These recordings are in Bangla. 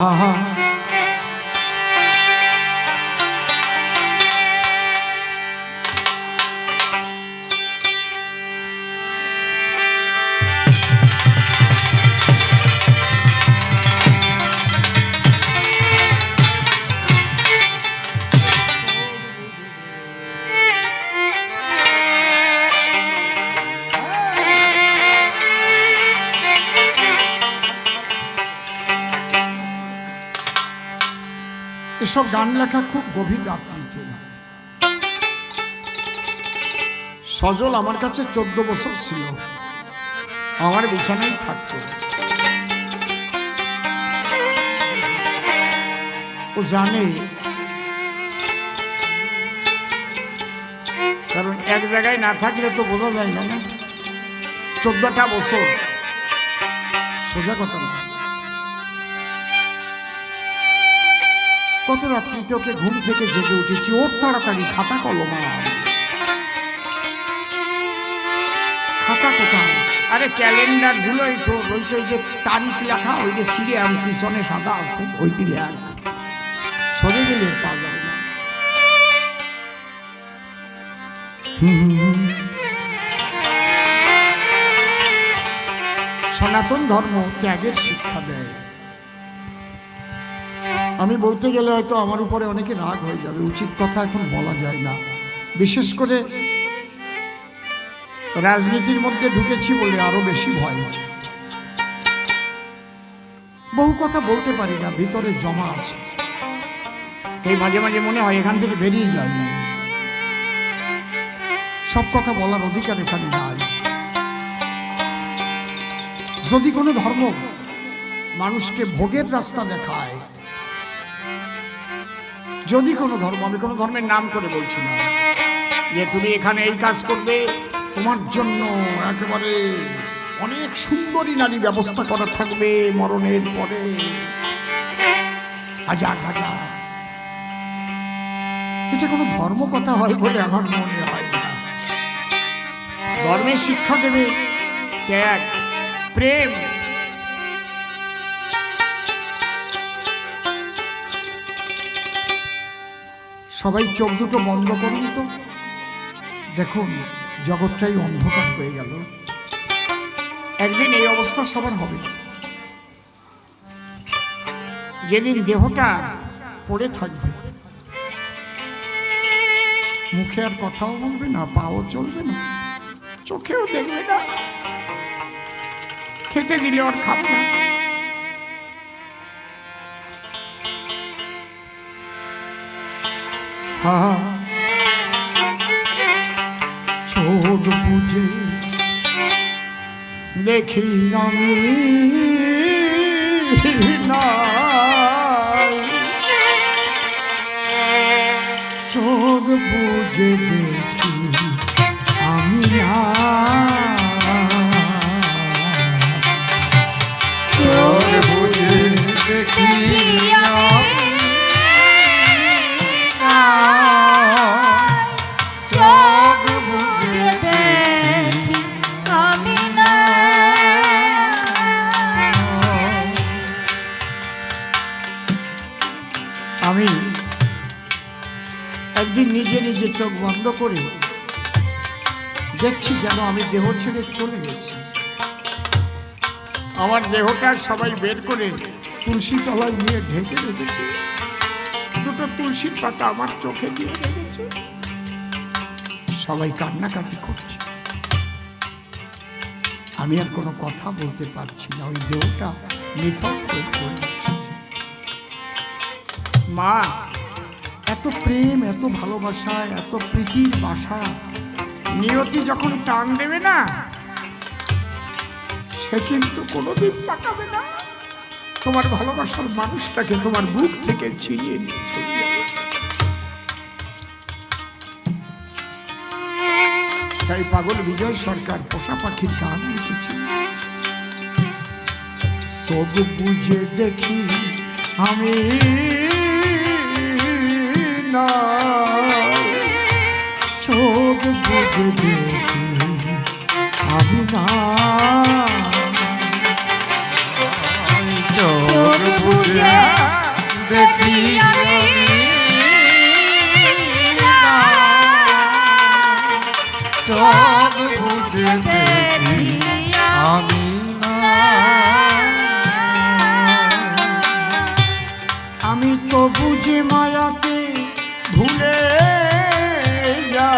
啊 এসব গান লেখা খুব গভীর রাত্রিতে। সজল আমার কাছে চোদ্দ বছর ছিল। আমার বিছানায় থাকতো। ও জানে কারণ এক জায়গায় না থাকলে তো বোঝা যায় না চোদ্দটা বছর সোজা কথা না কত রাত্রিতে ওকে ঘুম থেকে জেগে উঠেছি ওর তাড়াতাড়ি খাতা কলম। খাতা কোথায় আরে ক্যালেন্ডার ঝুলোই তো রয়েছে ওই যে তারিখ লেখা, ওই যে সিরিয়াম পিছনে সাদা আছে ওইটি লেখ সরে গেলে আর পাওয়া যাবে না। সনাতন ধর্ম ত্যাগের শিক্ষা দেয় আমি বলতে গেলে হয়তো আমার উপরে অনেকে রাগ হয়ে যাবে, উচিত কথা এখন বলা যায় না। বিশেষ করে রাজনীতির মধ্যে ঢুকেছি বলে আরও বেশি ভয় হয়। বহু কথা বলতে পারি না, ভিতরে জমা আছে। তাই মাঝে মাঝে মনে হয় এখান থেকে বেরিয়ে যাই। সব কথা বলার অধিকার এখানে নাই। যদি কোনো ধর্ম মানুষকে ভোগের রাস্তা দেখায় যদি কোনো ধর্ম, আমি কোনো ধর্মের নাম করে বলছি না। যে তুমি এখানে এই কাজ করবে, তোমার জন্য একেবারে অনেক সুন্দরী নারী ব্যবস্থা করা থাকবে মরণের পরে। হাজার হাজার এটা কোনো ধর্ম কথা হয় বলে আমার মনে হয় না। ধর্মের শিক্ষা দেবে ত্যাগ, প্রেম সবাই চোখ দুটো বন্ধ করুন তো। দেখুন, জগৎটাই অন্ধকার হয়ে গেল। একদিন এই অবস্থা সবার হবে। যেদিন দেহটা পড়ে থাকবে, মুখে আর কথাও বলবে না, পাও চলবে না, চোখেও দেখবে না। খেতে দিলে আর খাবে না। চোখ বুঝে দেখি আমি নাই। চোখ বুঝে দেখি আমি চোখ বুঝে দেখি চোখ একদিন নিজে নিজে চোখ বন্ধ করে দেখছি যেন আমি দেহ ছেড়ে চলে গেছি। আমার দেহটা সবাই বের করে তুলসী তলায় নিয়ে ঢেকে রেখেছে। দুটো তুলসীর পাতা আমার চোখে দিয়ে রেখেছে। সবাই কান্নাকাটি করছে। আমি আর কোনো কথা বলতে পারছি না, ওই দেহটা নিথক মা এত প্রেম, এত ভালোবাসা, এত প্রীতির বাসা। নিয়তি যখন টান দেবে না, সে কিন্তু কোনোদিন তাকাবে না। তোমার ভালোবাসার মানুষটাকে তোমার বুক থেকে ছিনিয়ে নিয়ে তাই পাগল বিজয় সরকার পোষা পাখির গান লিখেছিল সব বুঝে দেখি আমি না। চোখ আমি না। চোখ বুঝে দেখি চোখ আমি আমি তো বুঝি মায়াতে ভুলে যা।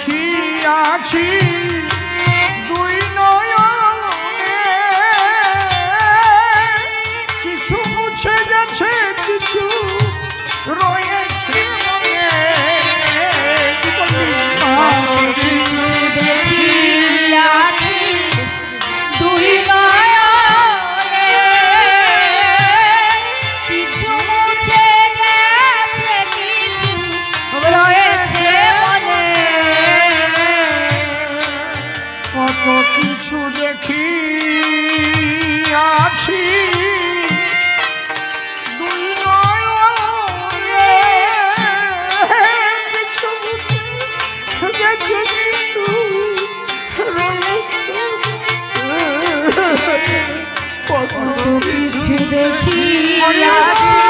রাখিয়াছি দেখিয়াছি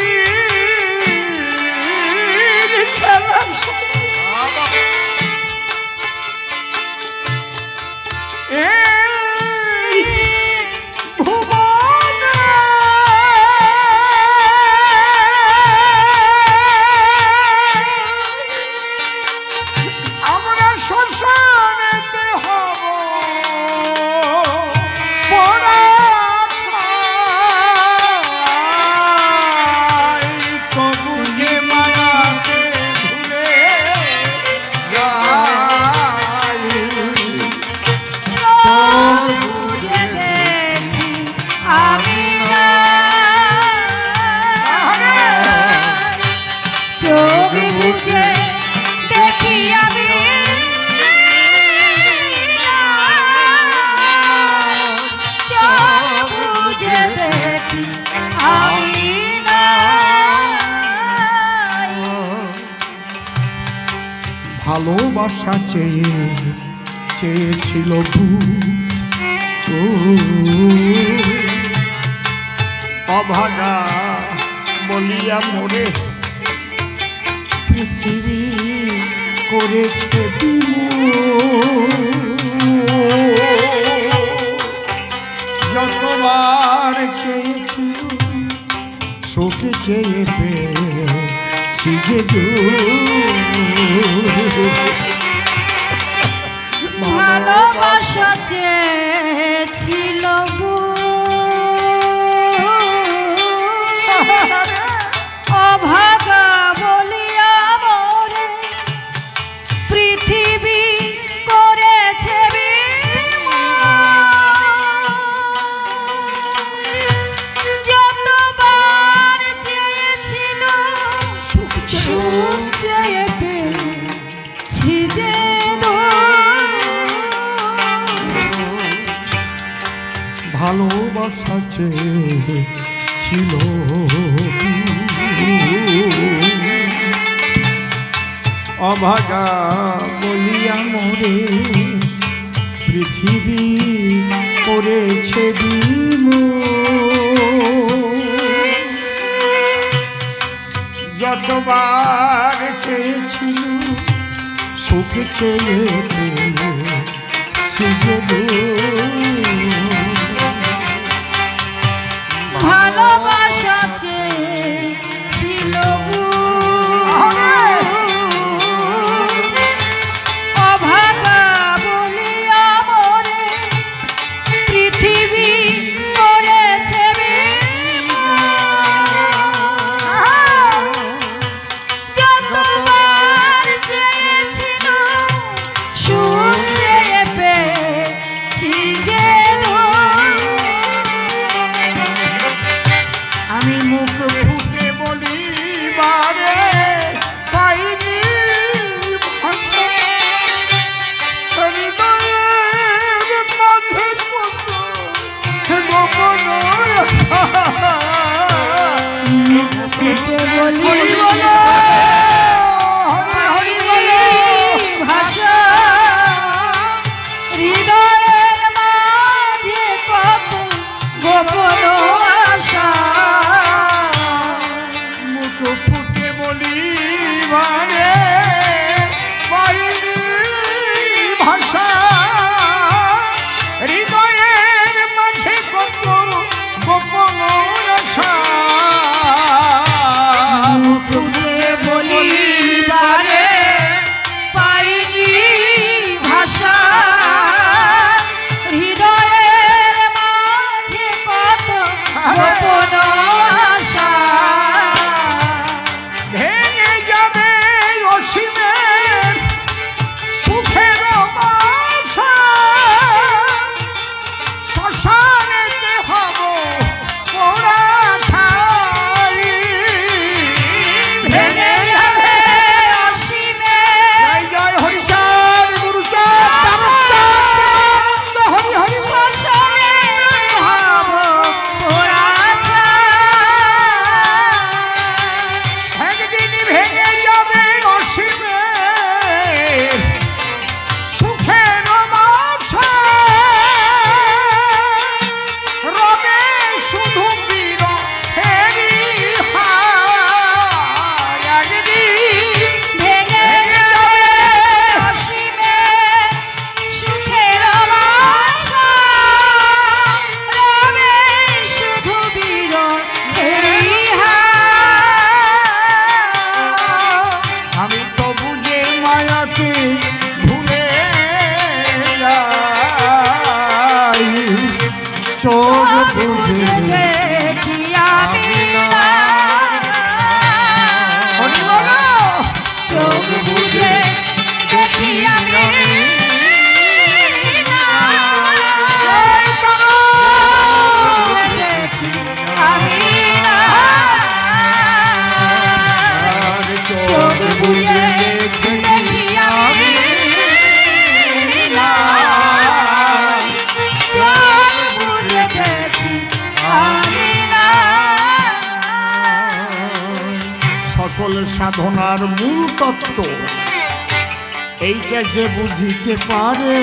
நீ ভালোবাসা চেয়ে চেয়েছিল অভাগা বলিয়া মরে পৃথিবী করেছে যতবার চেয়েছি সুখ চেয়ে পেয়ে সিজে দূর। ভালোবাসা চেয়ে সাথে ছিল। অভাগা বলিয়া মরে পৃথিবী করেছে দিন। যতবার চেয়েছিল সুখ চেয়ে সুযোগ ¡Qué bonito! সত্য এইটা যে বুঝিতে পারে।